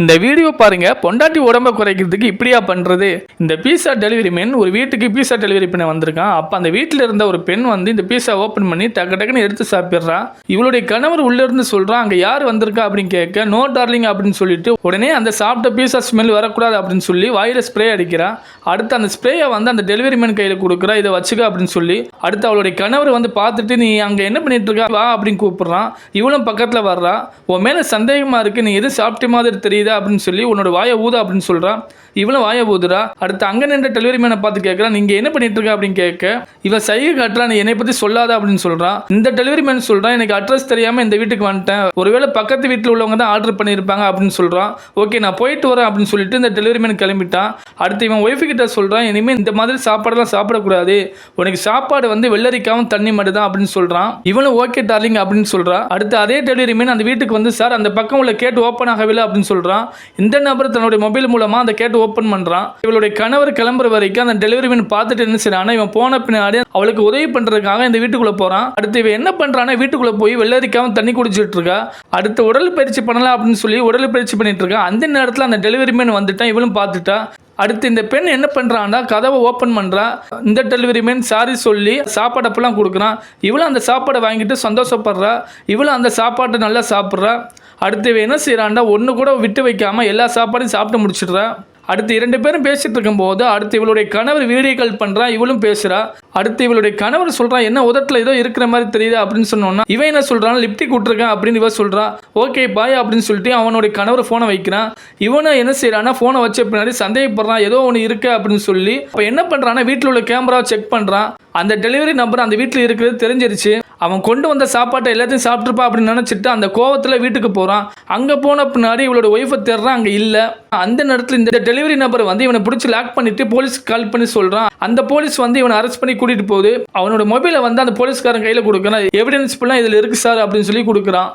இந்த வீடியோ பாருங்க. பொண்டாட்டி உடம்ப குறைக்கிறதுக்கு இப்படியா பண்றது? இந்த பீஸா டெலிவரி மேன் ஒரு வீட்டுக்கு பீஸா டெலிவரி பண்ண வந்திருக்கான். அப்ப அந்த வீட்டில் இருந்த ஒரு பெண் வந்து இந்த பீஸா ஓபன் பண்ணி டக்கு டக்குன்னு எடுத்து சாப்பிடுறான் இவளுடைய கணவர் உள்ள இருந்து சொல்றான் அங்க யார் வந்திருக்கா? அப்படின்னு கேட்க நோ டார்லிங் அப்படின்னு சொல்லிட்டு உடனே அந்த சாப்பிட்ட பீஸா ஸ்மெல் வரக்கூடாது அப்படின்னு சொல்லி வாயில ஸ்ப்ரே அடிக்கிறான் அடுத்து அந்த ஸ்ப்ரேயை வந்து அந்த டெலிவரி மேன் கையில கொடுக்குறா. இதை வச்சுக்க அப்படின்னு சொல்லி அடுத்து அவளுடைய கணவர் வந்து பார்த்துட்டு நீ அங்க என்ன பண்ணிட்டு இருக்கா? வா அப்படின்னு கூப்பிடுறான். இவளும் பக்கத்துல வர்றா. உன் மேல சந்தேகமா இருக்கு. நீ எது சாப்பிட்ட மாதிரி தெரியுது? அப்படின்னு சொல்லி உன்னோட வாயை ஊதா அப்படின்னு சொல்றான். இவளும் வாயை போதுரா அடுத்து அங்க நின்ற டெலிவரி மேனை பார்த்து கேட்கறான் நீங்க என்ன பண்ணிட்டு இருக்க அப்படின்னு கேட்க இவன் சைகை காட்டுறா நீ என்னை பத்தி சொல்லாத அப்படின்னு சொல்றான் இந்த டெலிவரி மேன் சொல்றான் எனக்கு அட்ரஸ் தெரியாம இந்த வீட்டுக்கு வந்துட்டேன். ஒருவேளை பக்கத்து வீட்டில் உள்ளவங்க தான் ஆர்டர் பண்ணியிருப்பாங்க அப்படின்னு சொல்றான் ஓகே நான் போயிட்டு வரேன் அப்படின்னு சொல்லிட்டு இந்த டெலிவரி மேன் கிளம்பிட்டான் அடுத்து இவன் ஒய்ஃபு கிட்ட சொல்றான் இனிமேல் இந்த மாதிரி சாப்பாடெல்லாம் சாப்பிடக்கூடாது. உனக்கு சாப்பாடு வந்து வெள்ளரிக்காவும் தண்ணி மட்டும் தான் அப்படின்னு சொல்றான் இவனும் ஓகே டார்லிங் அப்படின்னு சொல்கிறான் அடுத்து அதே டெலிவரி மேன் அந்த வீட்டுக்கு வந்து சார் அந்த பக்கம் உள்ள கேட் ஓப்பன் ஆகவில்லை அப்படின்னு சொல்றான் இந்த நபர் தன்னுடைய மொபைல் மூலமா அந்த கேட் ஓப்பன் பண்ணுறான் இவளுடைய கணவர் கிளம்புற வரைக்கும் அந்த டெலிவரி மேன் பார்த்துட்டு என்ன செய்யறான் இவன் போன பின்னாடி அவளுக்கு உதவி பண்ணுறதுக்காக இந்த வீட்டுக்குள்ளே போகிறான் அடுத்து இவன் என்ன பண்ணுறான்னா வீட்டுக்குள்ளே போய் வெள்ளரிக்காவும் தண்ணி குடிச்சிட்டு இருக்கா. அடுத்து உடல் பயிற்சி பண்ணலாம் அப்படின்னு சொல்லி உடல் பயிற்சி பண்ணிட்டு இருக்கா. அந்த நேரத்தில் அந்த டெலிவரி மேன் வந்துட்டான் இவளும் பார்த்துட்டா. அடுத்து இந்த பெண் என்ன பண்ணுறான்னா கதவை ஓப்பன் பண்ணுறா இந்த டெலிவரி மேன் சாரி சொல்லி சாப்பாடு அப்பெல்லாம் கொடுக்குறான். இவளும் அந்த சாப்பாடை வாங்கிட்டு சந்தோஷப்படுறா. இவளும் அந்த சாப்பாட்டை நல்லா சாப்பிட்றா. அடுத்து என்ன செய்கிறான்டா ஒன்று கூட விட்டு வைக்காமல் எல்லா சாப்பாடையும் சாப்பிட்டு முடிச்சிடுறா. அடுத்து இரண்டு பேரும் பேசிட்டு இருக்கும்போது அடுத்து இவளுடைய கணவர் வீடியோ கால் பண்ணுறான் இவளும் பேசுறா. அடுத்து இவளுடைய கணவர் சொல்கிறான் என்ன உதட்டில் ஏதோ இருக்கிற மாதிரி தெரியுது அப்படின்னு சொன்னோன்னா இவன் என்ன சொல்கிறான் லிப்டிக் விட்டுருக்கான் அப்படின்னு இவன் சொல்கிறான் ஓகே பாய் அப்படின்னு சொல்லிட்டு அவனுடைய கணவர் ஃபோனை வைக்கிறான். இவனை என்ன செய்யறான்னா ஃபோனை வச்ச பின்னாடி சந்தேகப்படுறான் ஏதோ ஒன்று இருக்கு அப்படின்னு சொல்லி இப்போ என்ன பண்ணுறான்னா வீட்டில் உள்ள கேமராவை செக் பண்ணுறான் அந்த டெலிவரி நம்பர் அந்த வீட்டில் இருக்கிறது தெரிஞ்சிருச்சு. அவன் கொண்டு வந்த சாப்பாட்டை எல்லாத்தையும் சாப்பிட்ருப்பா அப்படின்னு நினச்சிட்டு அந்த கோவத்தில் வீட்டுக்கு போகிறான் அங்கே போன பின்னாடி இவளோட ஒய்ஃபை தேடுறான் அங்கே இல்லை. அந்த நேரத்தில் இந்த டெலிவரி நபர் வந்து இவனை பிடிச்சி லாக் பண்ணிட்டு போலீஸ் கால் பண்ணி சொல்கிறான் அந்த போலீஸ் வந்து இவனை அரெஸ்ட் பண்ணி கூட்டிகிட்டு போகுது. அவனோட மொபைலை வந்து அந்த போலீஸ்காரன் கையில் கொடுக்குறான். எவிடன்ஸ் ஃபுல்லாக இதில் இருக்குது சார் அப்படின்னு சொல்லி கொடுக்குறான்.